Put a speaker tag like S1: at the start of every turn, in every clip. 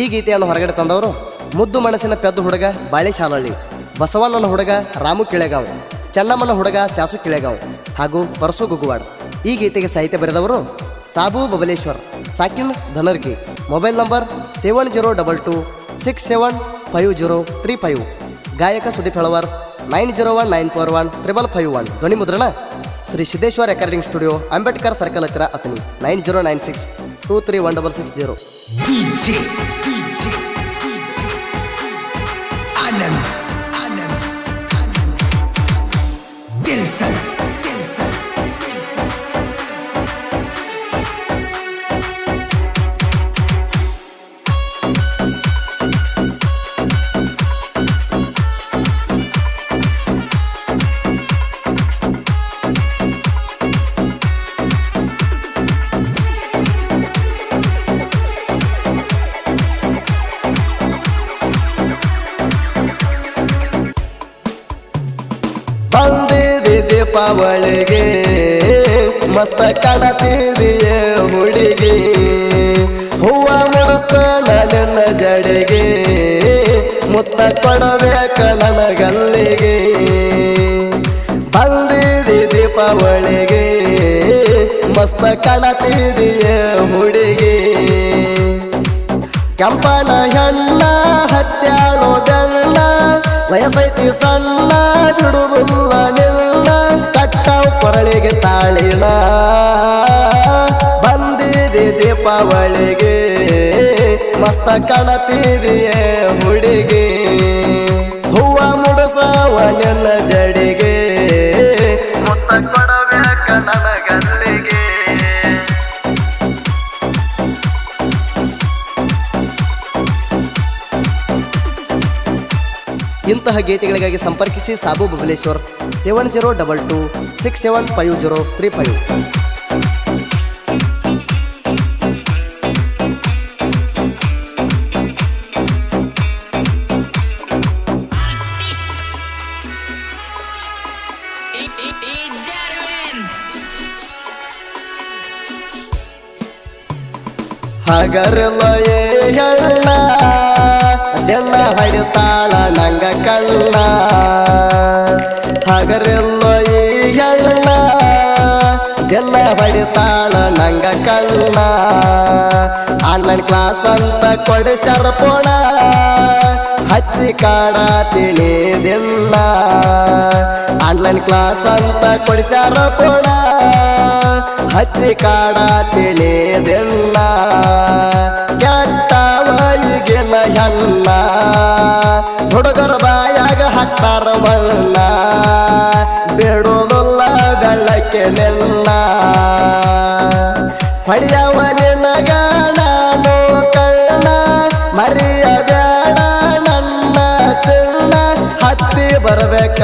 S1: ಈ ಗೀತೆಯನ್ನು ಹೊರಗಡೆ ತಂದವರು ಮುದ್ದು ಮನಸ್ಸಿನ ಪೆದ್ದು ಹುಡುಗ ಬಾಳೆ ಶಾಲಳ್ಳಿ ಬಸವಣ್ಣನ ಹುಡುಗ ರಾಮು ಕಿಳೆಗಾಂವ್, ಚೆನ್ನಮ್ಮನ ಹುಡುಗ ಸ್ಯಾಸು ಕಿಳೆಗಾಂವ್ ಹಾಗೂ ಪರಸು ಗುಗುವಾಡ್ ಈ ಗೀತೆಗೆ ಸಾಹಿತ್ಯ ಬರೆದವರು Sabu Babaleshwar, ಸಾಕಿನ್ Dhanargi. Mobile number seven zero double two six seven five zero three five. ಗಾಯಕ Sudeep Helavar, nine zero one nine four one triple five one. ಧ್ವನಿ ಮುದ್ರಣ Shri Siddeshwara recording studio, Ambedkar circle ಹತ್ತಿರ Athani nine zero nine six two three one double six zero. London. ದೀಪಾವಳಿಗೆ ಮಸ್ತ ಕಾಣತಿದೆಯ ಹುಡುಗಿ. ಹೂವ ಮುಡಿಸ್ತಾನ ನನ್ನ ಜಡೆಗೆ, ಮುತ್ತ ಕೊಡಬೇಕ ನನಗಲ್ಲಿಗೆ. ಬಂದಿದೆ ದೀಪಾವಳಿಗೆ ಮಸ್ತ ಕಾಣತಿದೆಯ ಹುಡುಗಿ. ಕೆಂಪನ ದೀಪಾವಳಿಗೆ ಮಸ್ತ ಕಾಣತಿದೆಯೇ ಹುಡುಗಿ? ಹೂವ ಮುಡಸವ ನಿನ್ನ ಜಡಿಗೆ ಮುತ್ತ ಕೊಡಬೇಕ ಇಂತಹ ಗೀತೆಗಳಿಗಾಗಿ ಸಂಪರ್ಕಿಸಿ Sabu Babaleshwar seven zero double two six seven five zero three five ಹಗರಲ ಗಣ್ಣ ಅದೆಲ್ಲ ಹೊಡಿತಾಳ ನಂಗ ಕಣ್ಣ. ಹಗರೆಲ್ಲ ಗಣ್ಣ ಅದೆಲ್ಲ ಹೊಡಿತಾಳ ನಂಗ ಕಣ್ಣ. ಆನ್ಲೈನ್ ಕ್ಲಾಸ್ ಅಂತ ಕೊಡಿ ಸರ್ಪೋಣ. ಹಚ್ಚಿ ಕಾಡಾತೀನಿ ದಿನ. ಆನ್ಲೈನ್ ಕ್ಲಾಸ್ ಅಂತ ಕೊಡಿಸ್ಯಾರ ಪೋಣ ಹಚ್ಚಿ ಕಾಡ ತಿಳಿಯದೆಲ್ಲ. ಕೆಟ್ಟವ ಈಗಿನ ಹೆಣ್ಣ. ಹುಡುಗರ ಬಾಯಾಗ ಹಾಕ್ತಾರ ಮಣ್ಣ. ಬಿಡುವುದಿಲ್ಲ ಬೆಳಕ್ಕೆ ನಿನ್ನ. ಹತ್ತಿ ಬರ್ಬೇಕ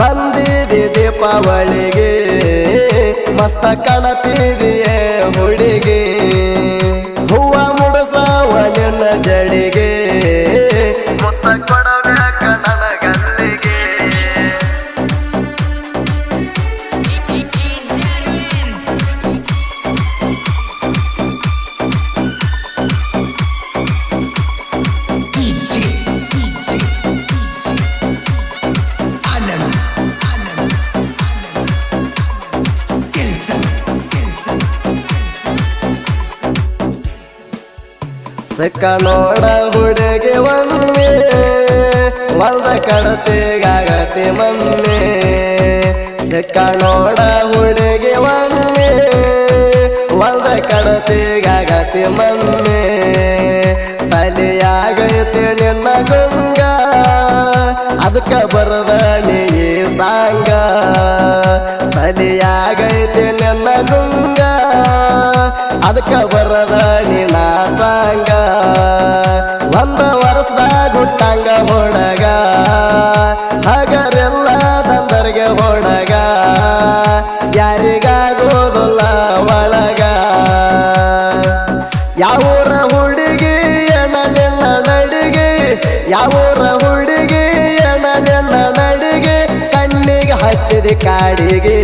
S1: ಬಂದಿದೆ ದೀಪಾವಳಿಗೆ ಮಸ್ತ ಕಾಣತಿದೆಯೇ ಸಕ್ಕ ನೋಡ ಹುಡುಗಿ ಒಮ್ಮೆ, ಮಲ್ದ ಕಡತಿಗಾಗತಿ ಮಮ್ಮೆ. ಸಕ್ಕ ನೋಡ ಹುಡುಗಿ ಒಮ್ಮೆ, ಮಲ್ದ ಕಡತಿಗಾಗತಿ ಮಮ್ಮೆ. ತಲೆಯಾಗೈತೆ ನಿನ್ನ ಗುಂಗ, ಅದಕ್ಕ ಬರದ ನೀ ಸಾಂಗ. ತಲೆಯಾಗೈತೆ ನಿನ್ನ ಗುಂಗ, ಅದಕ್ಕ ಬರದ ನೀನಾ ಹಚ್ಚಿದ ಕಾಡಿಗೆ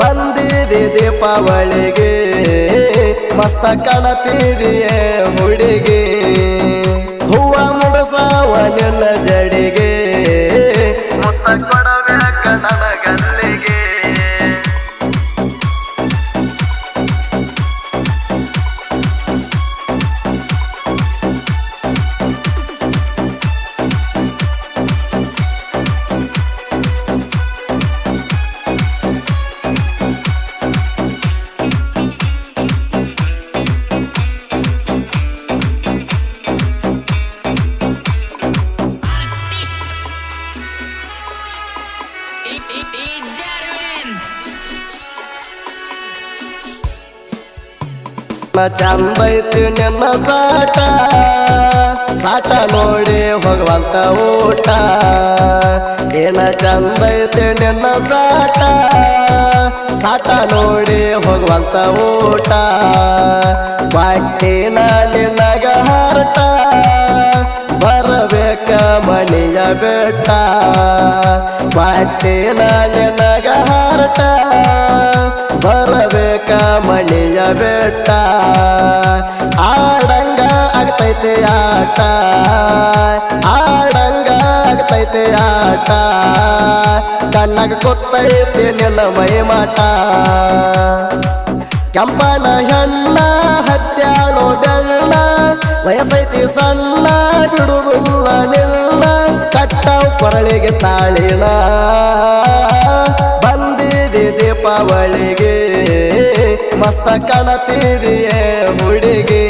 S1: ಬಂದಿದೆ ದೀಪಾವಳಿಗೆ ಮಸ್ತ ಕಾಣತಿದೆಯೇ ಹುಡುಗಿ ಹೂವ ಮುಡಸಾವ ನಿನ್ನ ಜಡಿಗೆ. ಚಂದೈತಿ ನಿನ್ನ ಸಾಟ. ಸಾಟ ನೋಡಿ ಹೋಗುವಂತ ಊಟ. ಏನ ಚಂದೈತಿ ನಿನ್ನ ಸಾಟ. ಸಾಟ ನೋಡಿ ಹೋಗುವಂತ ಊಟ. ಬಾಟಿನ ನಿನಗ ಹರಟ ಮಣಿಯ ಬೆಟ್ಟ ಬಾಟಿನ ನಿನ್ನಗ ಹಾರಟ, ಬರಬೇಕ ಮನೆಯ ಬೆಟ್ಟ. ಆಡಂಗ ಆಗ್ತೈತೆ ಆಟ, ಆಡಂಗ ಆಗ್ತೈತೆ ಆಟ. ಕಣ್ಣಾಗ ಕೊತ್ತೈತೆ ನಿನ್ನ ಮೈ ಮಾಟ. ಕೆಂಪನ ಹೆಣ್ಣ ಬೆಣ್ಣ ವಯಸ್ಸೈತಿ ಸಣ್ಣ ಬಿಡುವುದಿಲ್ಲ ನಿನ್ನ ಕಟ್ಟಾವ್ ಕೊರಳಿಗೆ ತಾಳಿನ. ಬಂದಿದೆ ದೀಪಾವಳಿಗೆ, ಮಸ್ತ ಕಾಣತಿದೆಯೇ ಹುಡುಗಿ.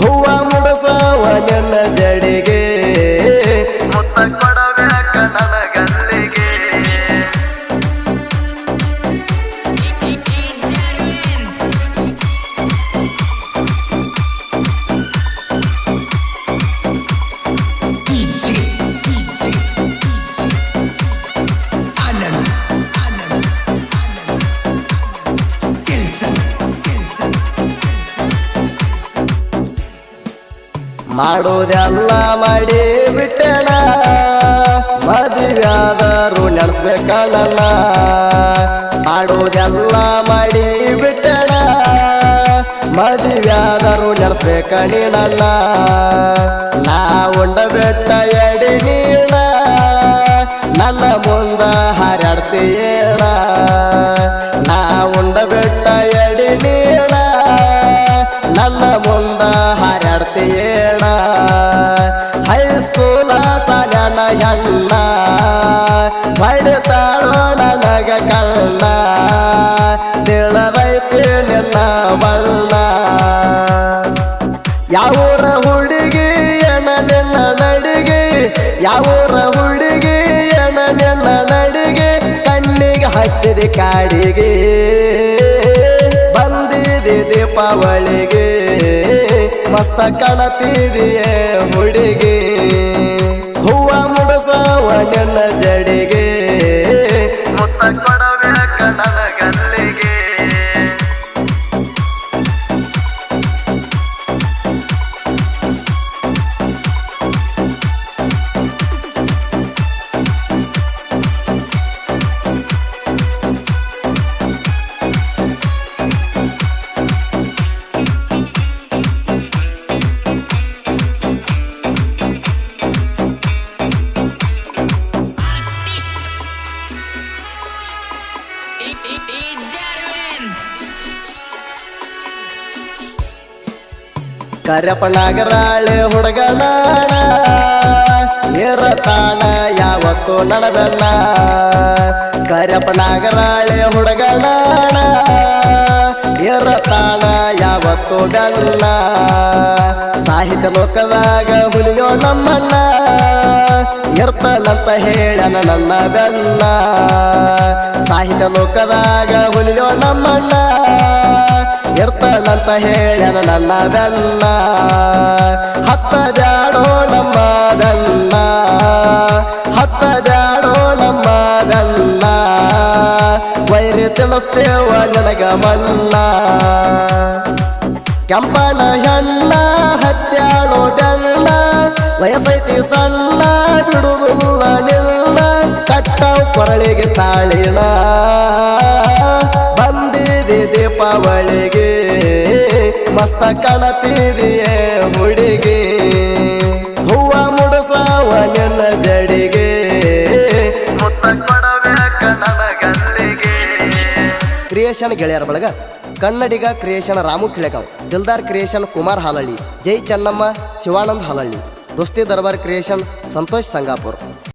S1: ಹೂವ ಮುಡಸವ ನಿನ್ನ ಜಡಿಗೆ ಮಾಡೋದೆಲ್ಲ ಮಾಡಿ ಬಿಟ್ಟಣ ಮದುವೆಯಾದರೂ ನೆನೆಸ್ಬೇಕಣ್ಣ ಮಾಡೋದೆಲ್ಲ ಮಾಡಿ ಬಿಟ್ಟಣ ಮದುವೆಯಾದರೂ ನೆನೆಸ್ಬೇಕ ನೀನಣ್ಣ ನಾ ಉಂಡ ಬೆಟ್ಟ ಎಡಿ ನೀಣ ನನ್ನ ಮುಂದ ಹಾರಾಡ್ತೀಯೇಣ ನಾ ಉಂಡ ಬೆಟ್ಟ ಎಡಿ ನೀಣ ನನ್ನ ಮುಂದ ಸಾಲನ ಹೆಣ್ಣ ಹೊಡಿತಾಳೋ ನನಗ ಕಣ್ಣ. ತಿಳವೈತಿ ನಿನ್ನ ಬಣ್ಣ. ಯಾವೂರ ಹುಡುಗಿ ಎನ ನಿನ್ನ ನಡಿಗೆ? ಯಾವೂರ ಹುಡುಗಿ ಎನ ನಿನ್ನ ನಡಿಗೆ? ಕಣ್ಣಿಗೆ ಹಚ್ಚಿದ ಕಾಡಿಗೆ. ಬಂದಿದೆ ದೀಪಾವಳಿಗೆ. ಮಸ್ತ ಕಣತಿದೆಯೇ ಹುಡುಗಿ? ನಿನ್ನ ಜಡಿಗೆ. ಮುತ್ತ ಕೊಡಬೇಕ ಕರ್ಯಪ್ಪ ನಾಗರಾಳೆ ಏರ ತಾಣ ಯಾವತ್ತು ನಡಬೆಣ್ಣ ಕರ್ಯಪ್ಪ ನಾಗರಾಳೆ ಹುಡುಗನ ಇರತಾನ ಯಾವತ್ತು ಬೆಣ್ಣ ಸಾಹಿತ್ಯ ಲೋಕದಾಗ ಹುಲಿಯೋ ನಮ್ಮಣ್ಣ. ಇರ್ತನಂತ ಹೇಳನ ನನ್ನ ಬೆಣ್ಣ ಸಾಹಿತ್ಯ ಲೋಕದಾಗ ಹುಲಿಯೋ ನಮ್ಮಣ್ಣ. ಇರ್ತನಂತ ಹೇಳನ ನನ್ನ ಬೆನ್ನ ಹತ್ತ ಜಾಡೋ ನಮ್ಮ ಬೆನ್ನ ಹತ್ತ ಜಾಡೋ ನಮ್ಮ ಬೆನ್ನ ವೈರಿ ತಿಳಿಸ್ತೇವ ನನಗ ಮಣ್ಣ ಕೆಂಪನ ಹೆಣ್ಣ ಹತ್ಯಾಳೋ ಗಣ್ಣ ವಯಸ್ಸೈತಿ ಸಣ್ಣ ಬಿಡುವುದಿಲ್ಲ ನಿನ್ನ ಕಟ್ಟ ಕೊರಳಿಗೆ ತಾಳಿನ. ಬಂದಿದೆ ದೀಪಾವಳಿಗೆ ಮಸ್ತ ಕಾಣತಿದೆಯೇ ಕ್ರಿಯೇಷನ್ ಗೆಳೆಯರ ಬಳಗ Kannadiga creation Ramu Kilegaon, Dildar creation Kumar Halalli, Jai Channamma Shivanand Halalli, Dosti Darbar creation Santosh Sangapur.